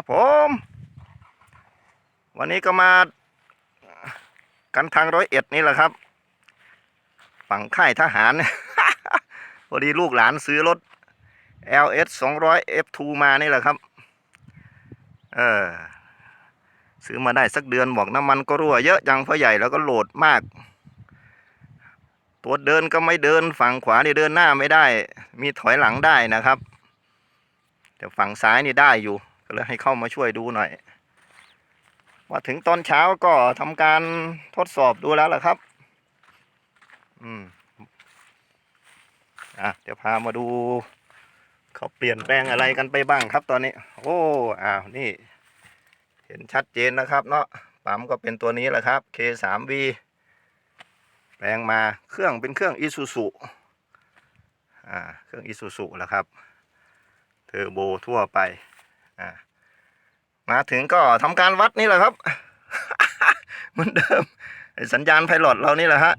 ครับผม วันนี้ก็มากันทางร้อยเอ็ดนี่แหละครับ ฝั่งค่ายทหาร พอดีลูกหลานซื้อรถ LS 200 F2 มานี่แหละครับ เออ ซื้อมาได้สักเดือนบอกน้ำมันก็รั่วเยอะจังเพราะใหญ่แล้วก็โหลดมากตัวเดินก็ไม่เดินฝั่งขวานี่เดินหน้าไม่ได้ มีถอยหลังได้นะครับ แต่ฝั่งซ้ายนี่ได้อยู่ ก็เลยให้เข้ามาช่วยดูหน่อยมาถึงตอนเช้าก็ทำการทดสอบดูแล้วล่ะครับ อืม อะ เดี๋ยวพามาดู เขาเปลี่ยนแปลงอะไรกันไปบ้างครับตอนนี้ โอ้ อ้าว นี่ เห็นชัดเจนนะครับ เนาะปั๊มก็เป็นตัวนี้แหละครับ K3V แปลงมา เครื่องเป็นเครื่อง Isuzu อ่า เครื่อง Isuzu แหล้วครับ เทอร์โบทั่วไป มาถึงก็ทำการวัดนี่แหละครับเหมือนเดิมสัญญาณไพลอตเรานี่แหละฮะ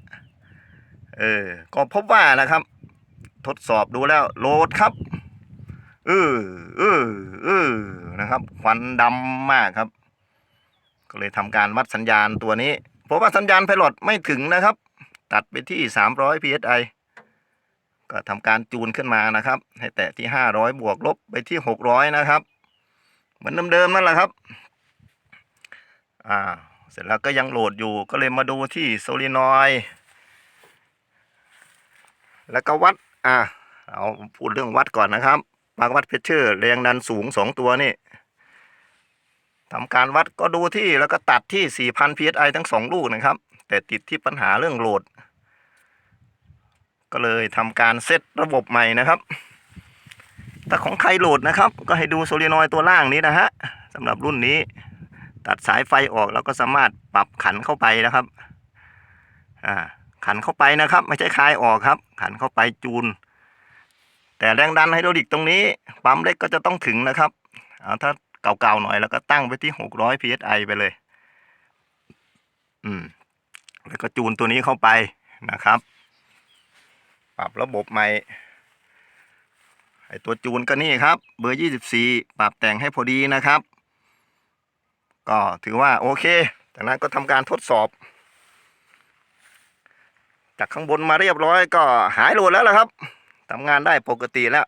เออก็พบว่านะครับ ทดสอบดูแล้วโหลดครับเออเออเออนะครับควันดำมากครับ ก็เลยทำการวัดสัญญาณตัวนี้พบว่าสัญญาณไพลอตไม่ถึงนะครับ ตัดไปที่ 300 psi ก็ทำการจูนขึ้นมานะครับ ให้แตะที่ 500 บวกลบไปที่ 600 นะครับ เหมือนเดิมๆนั่นแหละครับ อ่า เสร็จแล้วก็ยังโหลดอยู่ก็เลยมาดูที่โซลินอยด์แล้วก็วัด อ่าเอาพูดเรื่องวัดก่อนนะครับมาวัดเพชเชอร์แรงดันสูงสองตัวนี่ทำการวัดก็ดูที่แล้วก็ตัดที่ 4,000 psi ทั้งสองลูกนะครับ แต่ติดที่ปัญหาเรื่องโหลด ก็เลยทำการเซตระบบใหม่นะครับ ถ้าของใครโหลดนะครับ ก็ให้ดูโซลินอยตัวล่างนี้นะฮะสำหรับรุ่นนี้ ตัดสายไฟออกแล้วก็สามารถปรับขันเข้าไปนะครับอ่าขันเข้าไปนะครับ ไม่ใช่คลายออกครับ ขันเข้าไปจูน แต่แรงดันไฮดรอลิกตรงนี้ปั๊มเล็กก็จะต้องถึงนะครับเอาถ้าเก่าๆหน่อยแล้วก็ตั้งไปที่ 600 psi ไปเลย อืม แล้วก็จูนตัวนี้เข้าไปนะครับ ปรับระบบใหม่ ไอตัวจูนก็นี่ครับ เบอร์ 24 ปรับแต่งให้พอดีนะครับ ก็ถือว่าโอเค จากนั้นก็ทำการทดสอบ จากข้างบนมาเรียบร้อยก็หายโหลดแล้วละครับทำงานได้ปกติแล้ว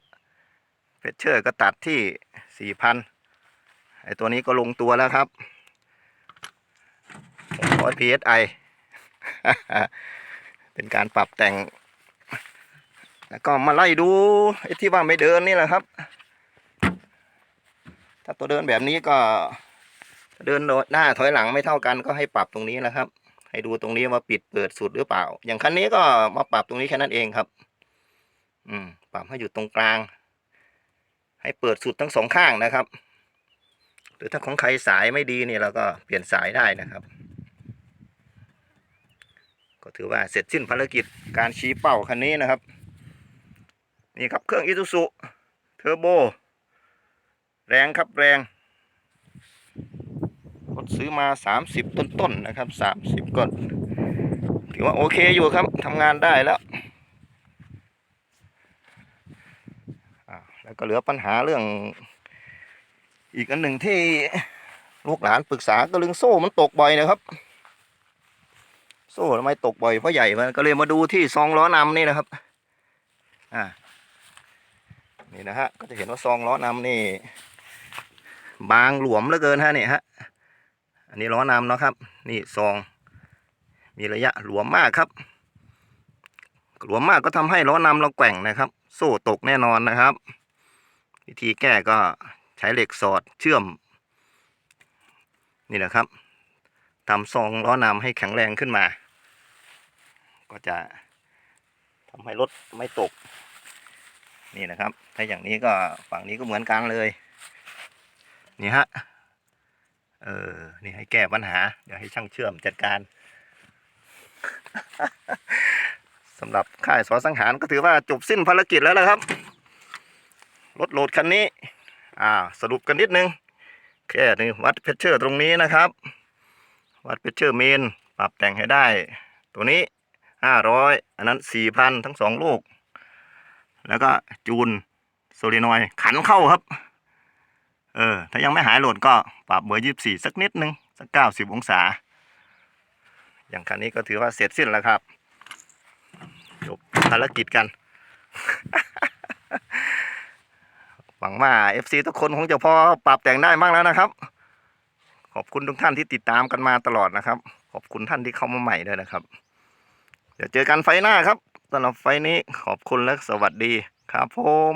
เพชเชอร์ก็ตัดที่ 4,000 ไอตัวนี้ก็ลงตัวแล้วครับ600 psi เป็นการปรับแต่ง ก็มาไล่ดูไอ้ที่ว่าไม่เดินนี่แหละครับ ถ้าตัวเดินแบบนี้ก็เดินหน้าถอยหลังไม่เท่ากันก็ให้ปรับตรงนี้แหละครับ ให้ดูตรงนี้ว่าปิดเปิดสุดหรือเปล่า อย่างคันนี้ก็มาปรับตรงนี้แค่นั้นเองครับ อืม ปรับให้อยู่ตรงกลาง ให้เปิดสุดทั้งสองข้างนะครับ หรือถ้าของใครสายไม่ดีเนี่ยเราก็เปลี่ยนสายได้นะครับ ก็ถือว่าเสร็จสิ้นภารกิจการชี้เป้าคันนี้นะครับ นี่ครับเครื่องอิซูซุเทอร์โบ แรงครับแรงรถซื้อมา 30 ต้นๆนนะครับ 30ก็ถือว่าโอเคอยู่ครับทำงานได้แล้ว แล้วก็เหลือปัญหาเรื่อง อีกอันหนึ่งที่ลูกหลานปรึกษาก็เรื่องโซ่มันตกบ่อยนะครับ โซ่ทำไมตกบ่อยเพราะใหญ่มันก็เลยมาดูที่ซองล้อนำนี่นะครับ อ่า นี่นะฮะก็จะเห็นว่าซองล้อนำนี่ บางหลวมเหลือเกินฮะนี่ฮะอันนี้ล้อนำเนาะครับ นี่ซอง มีระยะหลวมมากครับ หลวมมากก็ทำให้ล้อนำเราแกว่งนะครับ โซ่ตกแน่นอนนะครับ วิธีแก้ก็ใช้เหล็กสอดเชื่อม นี่แหละครับทำซองล้อนำให้แข็งแรงขึ้นมา ก็จะทำให้รถไม่ตก นี่นะครับ ถ้าอย่างนี้ก็ฝั่งนี้ก็เหมือนกันเลย นี่ฮะ เออ นี่ให้แก้ปัญหา เดี๋ยวให้ช่างเชื่อมจัดการ สำหรับค่ายสอสังหารก็ถือว่าจบสิ้นภารกิจแล้วนะครับ รถโหลดคันนี้ อ่า สรุปกันนิดนึง แค่นี้วัดเพชเชอร์ตรงนี้นะครับ วัดเพชเชอร์เมน ปรับแต่งให้ได้ ตัวนี้ห้าร้อยอันนั้นสี่พันทั้งสองลูก แล้วก็จูนโซลินอยด์ขันเข้าครับเอออ ถ้ายังไม่หายโหลดก็ปรับเบอร์ยี่สี่สักนิดนึง สักเก้าสิบองศา อย่างคันนี้ก็ถือว่าเสร็จสิ้นแล้วครับ จบภารกิจกัน หวังว่า FC ทุกคนคงจะพอปรับแต่งได้บ้างแล้วนะครับ ขอบคุณทุกท่านที่ติดตามกันมาตลอดนะครับ ขอบคุณท่านที่เข้ามาใหม่ด้วยนะครับ เดี๋ยวเจอกันไฟหน้าครับ สำหรับไฟนี้ขอบคุณและสวัสดีครับผม